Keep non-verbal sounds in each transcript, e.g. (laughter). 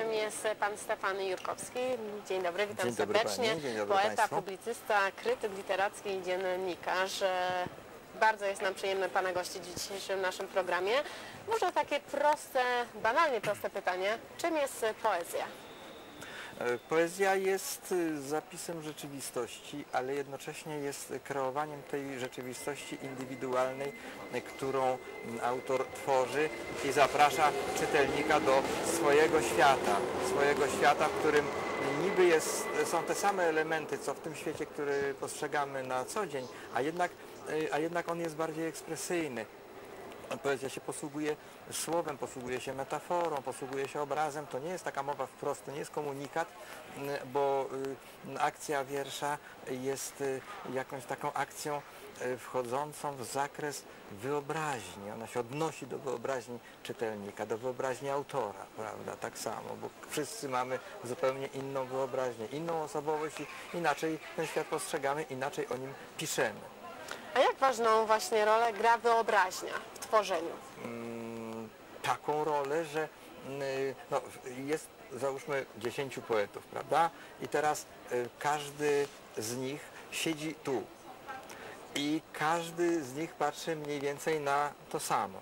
gościem jest pan Stefan Jurkowski. Dzień dobry, witam Dzień dobry serdecznie. pani, dzień dobry Poeta, państwu. publicysta, krytyk literacki i dziennikarz. E, Bardzo jest nam przyjemne pana gościć w dzisiejszym naszym programie. Może takie proste, banalnie proste pytanie. Czym jest poezja? E, Poezja jest y, zapisem rzeczywistości, ale jednocześnie jest kreowaniem tej rzeczywistości indywidualnej, y, którą mm, autor tworzy i zaprasza czytelnika do swojego świata, swojego świata, w którym niby jest, są te same elementy, co w tym świecie, który postrzegamy na co dzień, a jednak, y, a jednak on jest bardziej ekspresyjny. Poezja się posługuje słowem, posługuje się metaforą, posługuje się obrazem. To nie jest taka mowa wprost, to nie jest komunikat, m, bo y, akcja wiersza jest y, jakąś taką akcją y, wchodzącą w zakres wyobraźni. Ona się odnosi do wyobraźni czytelnika, do wyobraźni autora, prawda? Tak samo, bo wszyscy mamy zupełnie inną wyobraźnię, inną osobowość i inaczej ten świat postrzegamy, inaczej o nim piszemy. A jak ważną właśnie rolę gra wyobraźnia tworzeniu? mm, taką rolę, że mm, no, jest załóżmy 10 poetów, prawda? I teraz y, każdy z nich siedzi tu. I każdy z nich patrzy mniej więcej na to samo.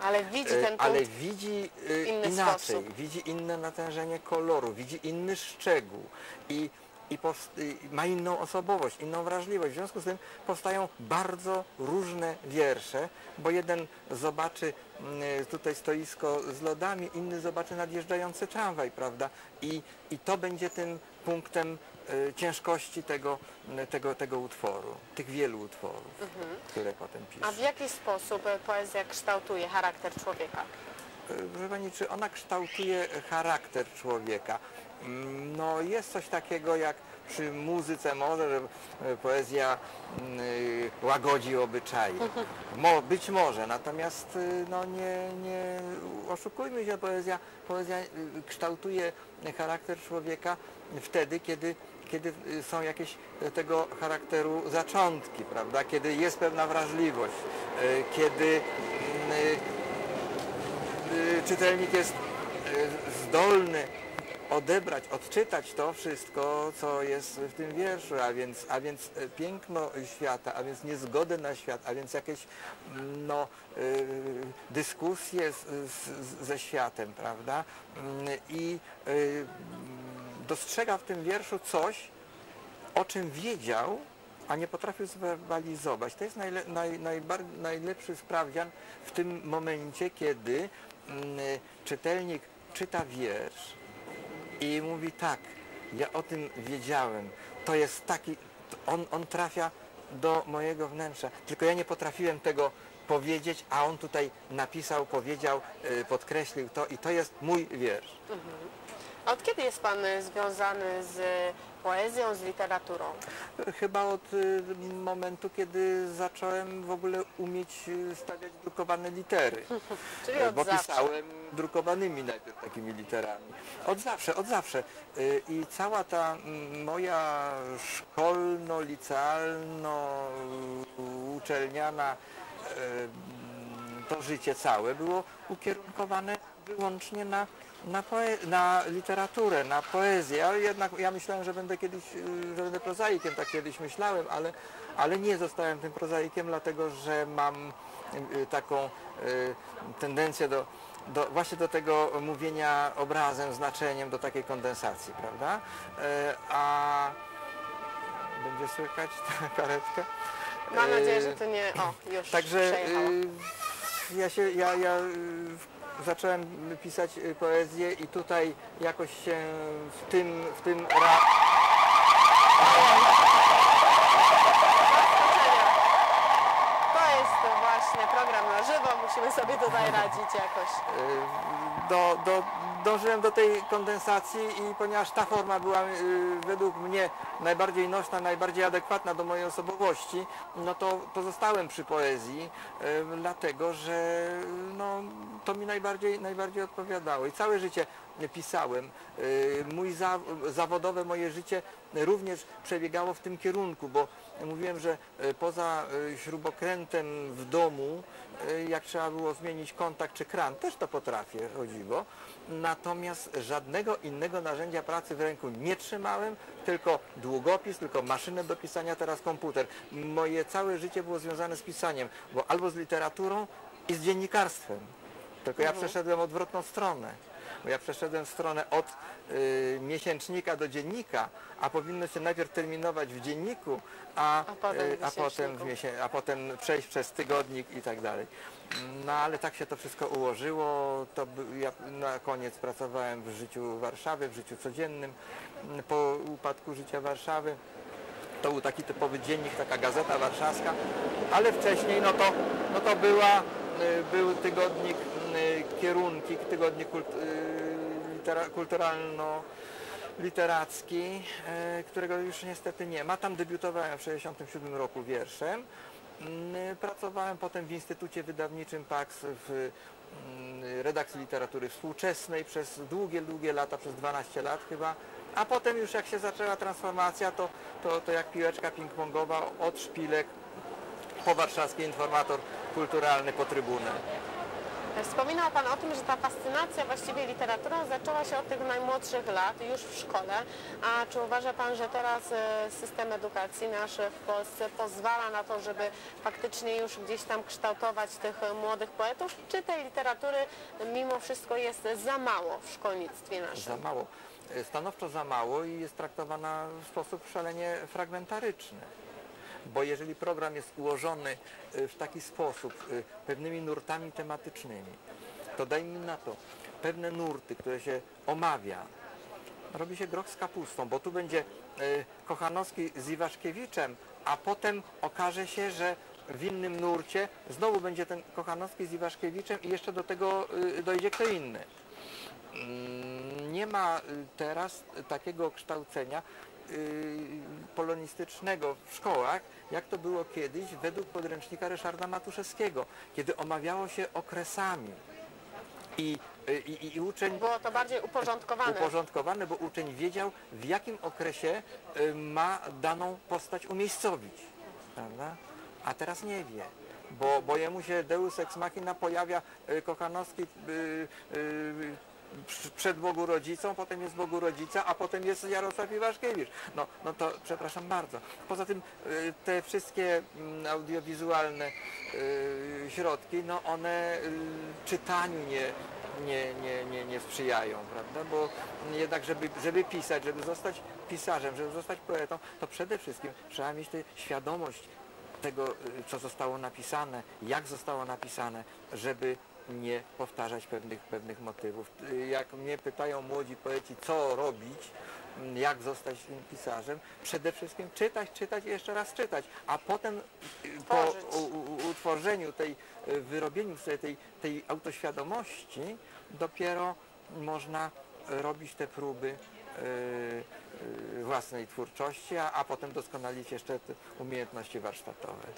Ale widzi Y, ten ale punkt widzi y, inaczej, sposób. widzi inne natężenie koloru, widzi inny szczegół i, i y, ma inną osobowość, inną wrażliwość. W związku z tym powstają bardzo różne wiersze, bo jeden zobaczy mm, tutaj stoisko z lodami, inny zobaczy nadjeżdżający tramwaj, prawda? I, i to będzie tym punktem y, ciężkości tego, tego, tego utworu, tych wielu utworów, które potem pisze. Mhm. A w jaki sposób e, poezja kształtuje charakter człowieka? Proszę Pani, czy ona kształtuje charakter człowieka? No jest coś takiego jak przy muzyce może, że e, poezja mm, y, łagodzi obyczaje. (laughs) Mo, być może, natomiast y, no nie, nie oszukujmy się, poezja, poezja y, kształtuje charakter człowieka wtedy, kiedy kiedy są jakieś tego charakteru zaczątki, prawda? Kiedy jest pewna wrażliwość, kiedy mm, czytelnik jest zdolny odebrać, odczytać to wszystko, co jest w tym wierszu, a więc, a więc y, piękno świata, a więc niezgodę na świat, a więc jakieś mm, no, y, dyskusje z, z, ze światem, prawda? Mm, I y, dostrzega w tym wierszu coś, o czym wiedział, a nie potrafił zwerbalizować. To jest najle, naj, najbar, najlepszy sprawdzian w tym momencie, kiedy mm, czytelnik czyta wiersz i mówi tak, ja o tym wiedziałem, to jest taki, on, on trafia do mojego wnętrza, tylko ja nie potrafiłem tego powiedzieć, a on tutaj napisał, powiedział, y, podkreślił to i to jest mój wiersz. A Od kiedy jest pan e, związany z poezją, z literaturą? Chyba od y, momentu, kiedy zacząłem w ogóle umieć y, stawiać drukowane litery. (laughs) Czyli E, od Bo zawsze. pisałem drukowanymi najpierw takimi literami. Od zawsze, od zawsze. Y, I cała ta moja szkolno-licealno-uczelniana e, to życie całe było ukierunkowane wyłącznie na, na, na literaturę, na poezję. Ale jednak ja myślałem, że będę kiedyś, y, że będę prozaikiem, tak kiedyś myślałem, ale, ale nie zostałem tym prozaikiem, dlatego że mam y, taką y, tendencję do, do, właśnie do tego mówienia obrazem, znaczeniem, do takiej kondensacji, prawda? A będzie słychać tę karetkę? Mam nadzieję, że to nie... O, już Także przejechała. Ja się, ja, ja y, zacząłem pisać y, poezję i tutaj jakoś się w tym, w tym ra... To jest właśnie program żywo, musimy sobie tutaj radzić jakoś. y, do, do, dążyłem do tej kondensacji i ponieważ ta forma była y, według mnie najbardziej nośna, najbardziej adekwatna do mojej osobowości, no to pozostałem przy poezji, y, dlatego że no, to mi najbardziej, najbardziej odpowiadało i całe życie pisałem. Mój za, zawodowe moje życie również przebiegało w tym kierunku, bo mówiłem, że poza śrubokrętem w domu, jak trzeba było zmienić kontakt czy kran, też to potrafię, chodziło. Natomiast żadnego innego narzędzia pracy w ręku nie trzymałem, tylko długopis, tylko maszynę do pisania, teraz komputer. Moje całe życie było związane z pisaniem, bo albo z literaturą i z dziennikarstwem. Tylko ja przeszedłem odwrotną stronę. Bo ja przeszedłem stronę od y, miesięcznika do dziennika, a powinno się najpierw terminować w dzienniku, a, A potem y, a, potem, a potem przejść przez tygodnik i tak dalej. No ale tak się to wszystko ułożyło. To ja na koniec pracowałem w życiu Warszawy, w życiu codziennym. Po upadku życia Warszawy to był taki typowy dziennik, taka gazeta warszawska, ale wcześniej no to, no to była, y, był tygodnik kierunki, tygodnik kult, y, litera, kulturalno-literacki, y, którego już niestety nie ma. Tam debiutowałem w 1967 roku wierszem. Y, Pracowałem potem w Instytucie Wydawniczym PAX w y, redakcji literatury współczesnej przez długie, długie lata, przez 12 lat chyba. A potem już jak się zaczęła transformacja, to, to, to jak piłeczka ping-pongowa od szpilek po warszawski informator kulturalny po trybunę. Wspominał Pan o tym, że ta fascynacja właściwie literaturą zaczęła się od tych najmłodszych lat, już w szkole. A czy uważa Pan, że teraz e, system edukacji nasz w Polsce pozwala na to, żeby faktycznie już gdzieś tam kształtować tych młodych poetów? Czy tej literatury mimo wszystko jest za mało w szkolnictwie Za naszym? mało. E, Stanowczo za mało i jest traktowana w sposób szalenie fragmentaryczny. Bo jeżeli program jest ułożony e, w taki sposób, e, pewnymi nurtami tematycznymi, to dajmy na to pewne nurty, które się omawia, robi się groch z kapustą, bo tu będzie e, Kochanowski z Iwaszkiewiczem, a potem okaże się, że w innym nurcie znowu będzie ten Kochanowski z Iwaszkiewiczem i jeszcze do tego dojdzie kto inny. Mm, Nie ma y, teraz takiego kształcenia y, polonistycznego w szkołach, jak to było kiedyś według podręcznika Ryszarda Matuszewskiego, kiedy omawiało się okresami. I, y, i, i uczeń Było to bardziej uporządkowane. uporządkowane, bo uczeń wiedział, w jakim okresie y, ma daną postać umiejscowić. Prawda? A teraz nie wie. Bo, bo jemu się Deus Ex Machina pojawia y, Kochanowski y, y, przed Bogu Rodzicą, potem jest Bogu Rodzica, a potem jest Jarosław Iwaszkiewicz. No, no to przepraszam bardzo. Poza tym y, te wszystkie mm, audiowizualne y, środki, no one y, czytaniu nie, nie, nie, nie, nie sprzyjają, prawda? Bo jednak, żeby, żeby pisać, żeby zostać pisarzem, żeby zostać poetą, to przede wszystkim trzeba mieć tę świadomość tego, co zostało napisane, jak zostało napisane, żeby nie powtarzać pewnych, pewnych motywów. Jak mnie pytają młodzi poeci, co robić, mm, jak zostać tym pisarzem, przede wszystkim czytać, czytać i jeszcze raz czytać, a potem y, po Tworzyć. u, utworzeniu tej, y, wyrobieniu sobie tej, tej autoświadomości dopiero można robić te próby y, własnej twórczości, a, a potem doskonalić jeszcze te umiejętności warsztatowe.